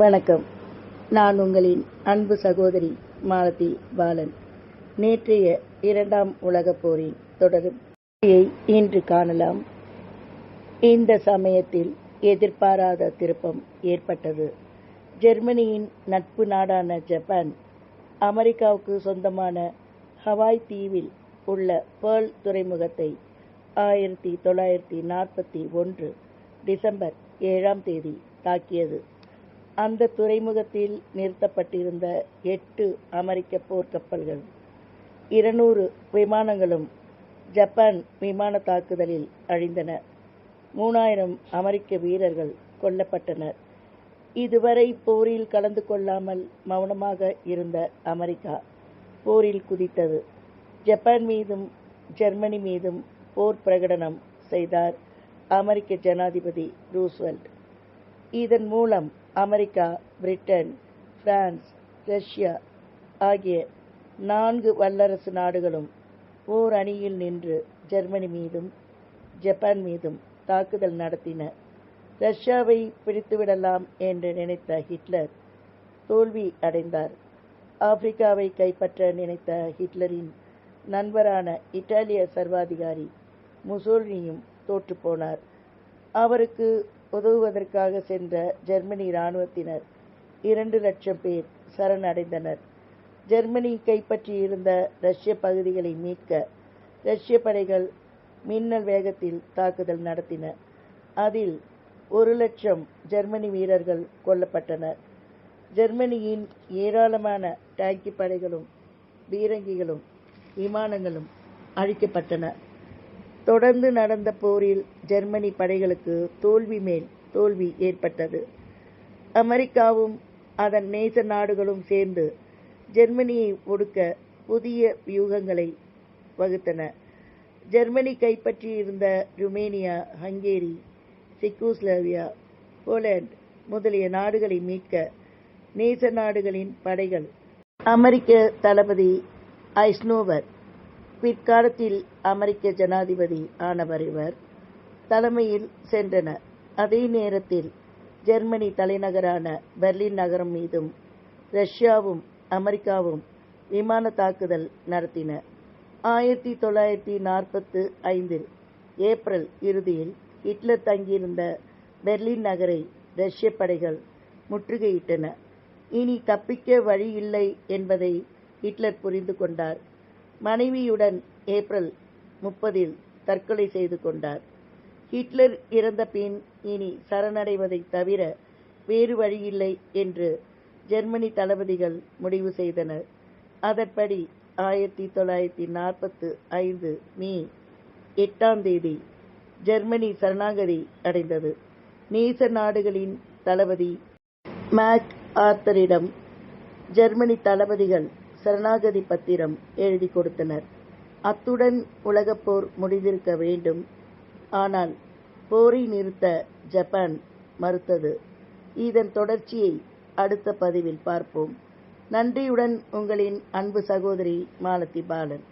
வணக்கம். நான் உங்களின் அன்பு சகோதரி மாலதி பாலன். நேற்றைய இரண்டாம் உலகப் போரின் தொடரும் இன்று காணலாம். இந்த சமயத்தில் எதிர்பாராத திருப்பம் ஏற்பட்டது. ஜெர்மனியின் நட்பு நாடான ஜப்பான் அமெரிக்காவுக்கு சொந்தமான ஹவாய் தீவில் உள்ள பேர்ல் துறைமுகத்தை ஆயிரத்தி தொள்ளாயிரத்தி நாற்பத்தி ஒன்று டிசம்பர் ஏழாம் தேதி தாக்கியது. அந்த துறைமுகத்தில் நிறுத்தப்பட்டிருந்த எட்டு அமெரிக்க போர்க்கப்பல்கள் இருநூறு விமானங்களும் ஜப்பான் விமான தாக்குதலில் அழிந்தன. மூணாயிரம் அமெரிக்க வீரர்கள் கொல்லப்பட்டனர். இதுவரை போரில் கலந்து கொள்ளாமல் மௌனமாக இருந்த அமெரிக்கா போரில் குதித்தது. ஜப்பான் மீதும் ஜெர்மனி மீதும் போர் பிரகடனம் செய்தார் அமெரிக்க ஜனாதிபதி ரூஸ்வெல்ட். இதன் மூலம் அமெரிக்கா பிரிட்டன் பிரான்ஸ் ரஷ்யா ஆகிய நான்கு வல்லரசு நாடுகளும் ஓர் அணியில் நின்று ஜெர்மனி மீதும் ஜப்பான் மீதும் தாக்குதல் நடத்தின. ரஷ்யாவை பிடித்துவிடலாம் என்று நினைத்த ஹிட்லர் தோல்வி அடைந்தார். ஆப்பிரிக்காவை கைப்பற்ற நினைத்த ஹிட்லரின் நண்பரான இத்தாலிய சர்வாதிகாரி முசோலினியும் தோற்றுப்போனார் அவருக்கு உதவுவதற்காக சென்ற ஜெர்மனி இராணுவத்தினர் இரண்டு லட்சம் பேர் சரணடைந்தனர். ஜெர்மனி கைப்பற்றியிருந்த ரஷ்ய பகுதிகளை மீட்க ரஷ்ய படைகள் மின்னல் வேகத்தில் தாக்குதல் நடத்தின. அதில் ஒரு லட்சம் ஜெர்மனி வீரர்கள் கொல்லப்பட்டனர். ஜெர்மனியின் ஏராளமான டேங்கி படைகளும் பீரங்கிகளும் விமானங்களும் அழிக்கப்பட்டன. தொடர்ந்து நடந்த போரில் ஜெர்மனி படைகளுக்கு தோல்வி மேல் தோல்வி ஏற்பட்டது. அமெரிக்காவும் அதன் நேச நாடுகளும் சேர்ந்து ஜெர்மனியை ஒடுக்க புதிய வியூகங்களை வகுத்தன. ஜெர்மனி கைப்பற்றியிருந்த ருமேனியா ஹங்கேரி சிக்கோஸ்லாவியா போலண்ட் முதலிய நாடுகளை மீட்க நேச நாடுகளின் படைகள் அமெரிக்க தளபதி ஐஸ்னோவர் பிற்காலத்தில் அமெரிக்க ஜனாதிபதி ஆனவர் இவர் தலைமையில் சென்றனர். அதே நேரத்தில் ஜெர்மனி தலைநகரான பெர்லின் நகரம் மீதும் ரஷ்யாவும் அமெரிக்காவும் விமான தாக்குதல் நடத்தின. ஆயிரத்தி தொள்ளாயிரத்தி நாற்பத்து ஐந்தில் ஏப்ரல் இறுதியில் ஹிட்லர் தங்கியிருந்த பெர்லின் நகரை ரஷ்ய படைகள் முற்றுகையிட்டன. இனி தப்பிக்க வழி இல்லை என்பதை ஹிட்லர் புரிந்து கொண்டார். மனைவியுடன் ஏப்ரல் முப்பதில் தற்கொலை செய்து கொண்டார். ஹிட்லர் இறந்த பின் இனி சரணடைவதை தவிர வேறு வழியில்லை என்று ஜெர்மனி தளபதிகள் முடிவு செய்தனர். அதன்படி ஆயிரத்தி தொள்ளாயிரத்தி நாற்பத்து ஐந்து மே எட்டாம் தேதி ஜெர்மனி சரணாகதி அடைந்தது. நேச நாடுகளின் தளபதி மேக் ஆர்த்தரிடம் ஜெர்மனி தளபதிகள் சரணாகதி பத்திரம் எழுதி கொடுத்தனர். அத்துடன் உலகப்போர் முடிந்திருக்க வேண்டும். ஆனால் போரை நிறுத்த ஜப்பான் மறுத்தது. இதன் தொடர்ச்சியை அடுத்த பதிவில் பார்ப்போம். நன்றியுடன் உங்களின் அன்பு சகோதரி மாலதி பாலன்.